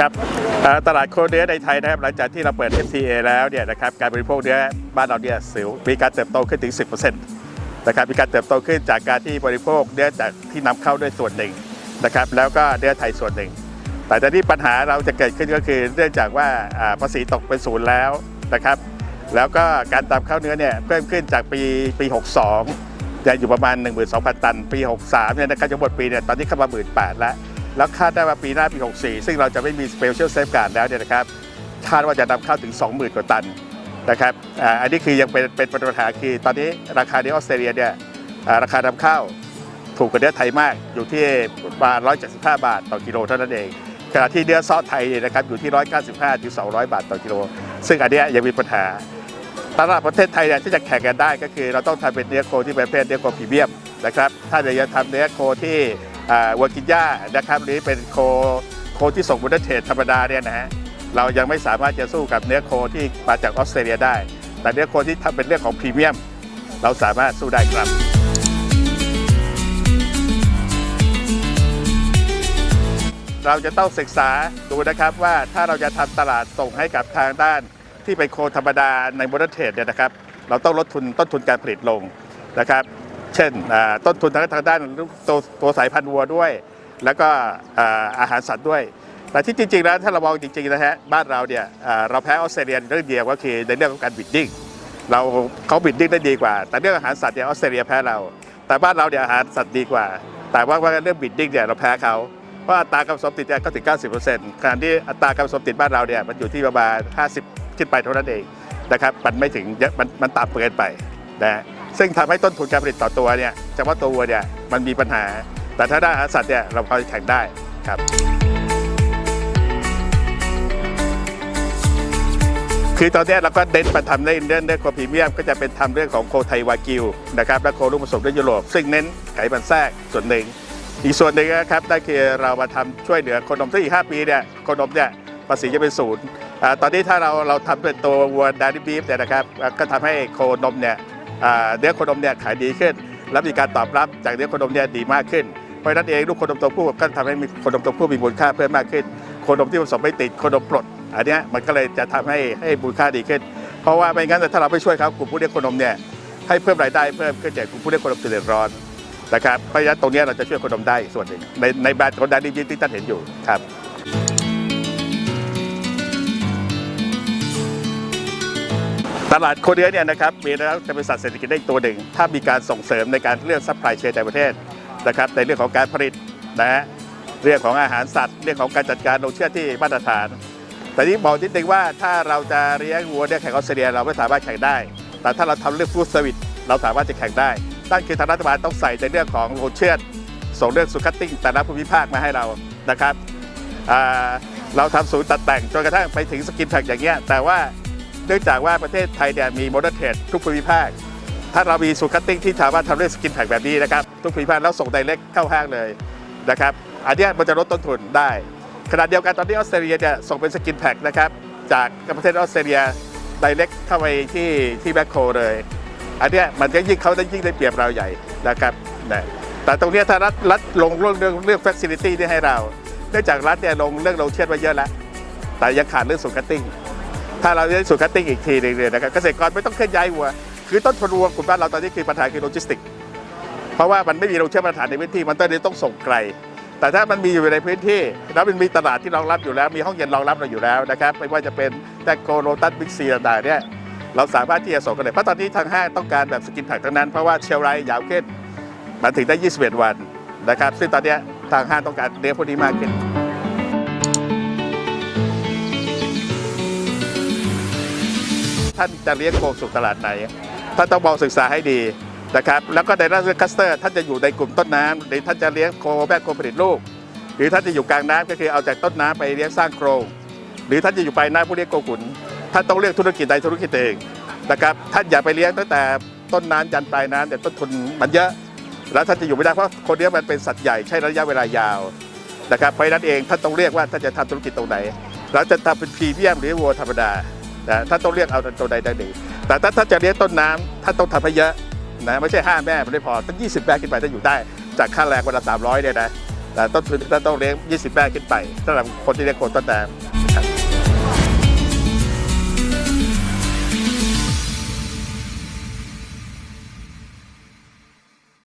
ครับตลาดโคเนื้อในไทยนะครับหลังจากที่เราเปิด FTA แล้วเนี่ยนะครับการบริโภคเนื้อบ้านเราเนี่ยสิวมีการเติบโตขึ้นถึง 10%นะครับมีการเติบโตขึ้นจากการที่บริโภคเนื้อจากที่นำเข้าด้วยส่วนหนึ่งนะครับแล้วก็เนื้อไทยส่วนหนึ่ง แต่ตอนนี้ปัญหาเราจะเกิดขึ้นก็คือเนื่องจากว่าอ่าภาษีตกเป็นศูนย์แล้วนะครับแล้วก็การตามเข้าเนื้อเนี่ยเพิ่มขึ้นจากปีปี 62จะอยู่ประมาณ 12,000 ตัน ปี 63เนี่ยนะครับจะหมดปีเนี่ยตอนนี้เข้ามา 18,000แล้ว แล้วคาดได้ว่าปีหน้าปี 64 ซึ่งเราจะไม่มี Special Safeguard แล้วเนี่ยนะครับคาดว่าจะนำเข้าถึง 20,000 กว่าตันนะครับอ,อันนี้คือยังเป็นเป็นปัญหาคือตอนนี้ราคาในออสเตรเลียเนี่ยราคานำเข้าถูกกว่าเนื้อไทยมากอยู่ที่ประมาณ175 บาทต่อกิโลเท่านั้นเองขณะที่เนื้อซอสไทยเนี่ยนะครับอยู่ที่ 195ถึง200 บาทต่อกิโล ซึ่งอันนี้ยังมีปัญหาตลาดประเทศไทยเนี่ยที่จะแข่งกันได้ก็คือ เราต้องทำเป็นเนื้อโคที่เป็นประเภทเนื้อโคพรีเมียมนะครับถ้าเราจะทำเนื้อโคที่ วัวกินหญ้านะครับหรือเป็นโคโคที่ส่งบนเทรดธรรมดาเนี่ยนะฮะเรายังไม่สามารถจะสู้กับเนื้อโคที่มาจากออสเตรเลียได้ แต่เนื้อโคที่ทำเป็นเรื่องของพรีเมียม เราสามารถสู้ได้ครับเราจะต้องศึกษาดูนะครับว่าถ้าเราจะทำตลาดส่งให้กับทางด้านที่เป็นโคธรรมดาในบนเทรดเนี่ยนะครับ เราต้องลดทุนต้นทุนการผลิตลงนะครับ เช่นต้นทุนทางด้านตัวตัวสายพันธุ์วัวด้วย แล้วก็อาหารสัตว์ด้วย แต่ที่จริงๆแล้วถ้าเรามองจริงๆนะฮะบ้านเราเนี่ยเราแพ้ออสเตรเลียเรื่องเดียวก็คือในเรื่องของการบิดดิ้งเราเขาบิดดิ้งได้ดีกว่า แต่เรื่องอาหารสัตว์เนี่ยออสเตรเลียแพ้เรา แต่บ้านเราเนี่ยอาหารสัตว์ดีกว่า แต่ว่าเรื่องบิดดิ้งเนี่ยเราแพ้เขาเพราะอัตราการสมติดเนี่ยก็ถึง 90%ขณะที่อัตราการสมติดบ้านเราเนี่ยมันอยู่ที่ประมาณ 50 ขึ้นไปเท่านั้นเองนะครับมันไม่ถึงเยอะมันมันต่ำเกินไปนะฮะ ซึ่งทำให้ต้นทุนการผลิตต่อตัวเนี่ยเฉพาะตัววัวเนี่ยมันมีปัญหา แต่ถ้าได้อาสัตว์เนี่ยเราพอจะแข่งได้ครับคือตอนนี้เราก็เน้นมาทำเรื่องเรื่องเรื่องโคพรีเมียมก็จะเป็นทำเรื่องของโคไทวากิวนะครับและโคลูกผสมด้วยยุโรปซึ่งเน้นไขมันแทรกส่วนหนึ่ง อีกส่วนหนึ่งนะครับนั่นคือเรามาทำช่วยเหลือโคนมซึ่อีก5ปีเนี่ยโคนมเนี่ยภาษีจะเป็นศูนย์อ่าตอนนี้ถ้าเราเราทำเป็นตัววัวดาริบีฟเนี่ยนะครับก็ทำให้โคนมเนี่ย เนื้อโคนมเนี่ยขายดีขึ้น และมีการตอบรับจากเนื้อโคนมเนี่ยดีมากขึ้น เพราะนั้นเองลูกโคนมตัวผู้ก็ทำให้มีโคนมตัวผู้มีมูลค่าเพิ่มมากขึ้น โคนมที่ผสมไม่ติดโคนมปลด อันเนี้ยมันก็เลยจะทำให้ให้มูลค่าดีขึ้น เพราะว่าไม่งั้นถ้าเราไม่ช่วยเขากลุ่มผู้เลี้ยงโคนมเนี่ยให้เพิ่มรายได้เพิ่มขึ้นจากกลุ่มผู้เลี้ยงโคนมเดือดร้อนนะครับเพราะฉะนั้นตรงนี้เราจะช่วยโคนมได้ส่วนหนึ่งในในแบรนด์ของดาริบิที่ท่านเห็นอยู่ครับ ตลาดโคเนื้อเนี่ยนะครับมีแล้วจะเป็นสัตว์เศรษฐกิจได้อีกตัวหนึ่ง ถ้ามีการส่งเสริมในการเรื่องซัพพลายเชนในประเทศนะครับในเรื่องของการผลิตนะฮะเรื่องของอาหารสัตว์ เรื่องของการจัดการโรงเชือที่มาตรฐาน แต่ที่บอกนิดนึงว่าถ้าเราจะเลี้ยงวัวเนี่ยแข่งออสเตรเลียเราไม่สามารถแข่งได้ แต่ถ้าเราทำเรื่องฟู้ดเซอร์วิสเราสามารถจะแข่งได้นั่นคือทางรัฐบาลต้องใส่ในเรื่องของโรงเชือดส่งเรื่องสุคัตติ้งแต่ละภูมิภาคมาให้เรานะครับเราทำศูนย์ตัดแต่งจนกระทั่งไปถึงสกินแพ็กอย่างเงี้ยแต่ว่า เนื่องจากว่าประเทศไทยเนี่ยมีโมเดิร์นเทรดทุกภูมิภาค ถ้าเรามีศูนย์คัตติ้งที่สามารถทำเรื่องสกินแพ็กแบบนี้นะครับ ทุกภูมิภาคแล้วส่งไดเรกเข้าห้างเลยนะครับอันนี้มันจะลดต้นทุนได้ขณะเดียวกันตอนนี้ออสเตรเลียเนี่ยส่งเป็นสกินแพ็กนะครับจากประเทศออสเตรเลียไดเรกเข้าไปที่ที่แบคโคเลย อันนี้มันก็ยิ่งเขาได้ยิ่งได้เปรียบเราใหญ่นะครับนะแต่ตรงนี้ถ้ารัฐรัฐลงเรื่องเรื่องเรื่อง facility นี่ให้เรา เนื่องจากรัฐเนี่ยลงเรื่องโรงเชือดไว้เยอะแล้ว แต่ยังขาดเรื่องสูนย์คัตติ้ง ถ้าเราได้สูนย์คัตติ้งอีกทีหนึงเนี่ยนะครับเกษตรกรไม่ต้องเคลื่อนย้ายวัวคือต้นทุนวัวกลุ่มบ้านเราตอนนี้คือปัญหาคือโลจิสติก เพราะว่ามันไม่มีโรงเชื่อดมาตรฐานในพื้นที่มันตอนนี้ต้องส่งไกล แต่ถ้ามันมีอยู่ในพื้นที่ แล้วมันมีตลาดที่รองรับอยู่แล้ว มีห้องเย็นรองรับเราอยู่แล้วนะครับไม่ว่าจะเป็นแตงโกโรตัสบิ๊กซีต่างๆเนี่ยเราสามารถที่จะส่งกันเลยเพราะตอนนี้ทางห้างต้องการแบบสกินแพ็กทั้งนั้นเพราะว่าเชลไลท์ยาวขึ้นมันถึงได้ 21 วันนะครับซึ่งตอนนี้ทางห้างต้องการเนื้อพวกนี้มากขึ้น ท่านจะเลี้ยงโคสู่ตลาดไหน ท่านต้องมองศึกษาให้ดีนะครับแล้วก็ในเรื่องคัสเตอร์ ท่านจะอยู่ในกลุ่มต้นน้ำหรือท่านจะเลี้ยงโคแม่โคผลิตลูก หรือท่านจะอยู่กลางน้ำก็คือเอาจากต้นน้ำไปเลี้ยงสร้างโครง หรือท่านจะอยู่ปลายน้ำผู้เลี้ยงโคขุน ท่านต้องเลือกธุรกิจใดธุรกิจเองนะครับท่านอย่าไปเลี้ยงตั้งแต่ต้นน้ำยันปลายน้ำแต่ต้นทุนมันเยอะ แล้วท่านจะอยู่ไม่ได้เพราะคนเลี้ยงมันเป็นสัตว์ใหญ่ใช้ระยะเวลายาวนะครับเพราะนั้นเองท่านต้องเรียกว่าท่านจะทำธุรกิจตรงไหนเราจะทำเป็นพรีเมียมหรือวัวธรรมดา นะถ้าต้องเรียกเอาตัวใดตัวหนึ่งแต่ถ้าถ้าจะเลี้ยงต้นน้ำถ้าต้องทำให้เยอะนะไม่ใช่ห้าแม่มันไม่พอต้อง20 แม่ขึ้นไปถ้าอยู่ได้จากค่าแรงวันละ300เนี่ยนะแต่ต้นทุนต้องเลี้ยง 20 แม่ขึ้นไปสำหรับคนที่เลี้ยงโคต้นน้ำ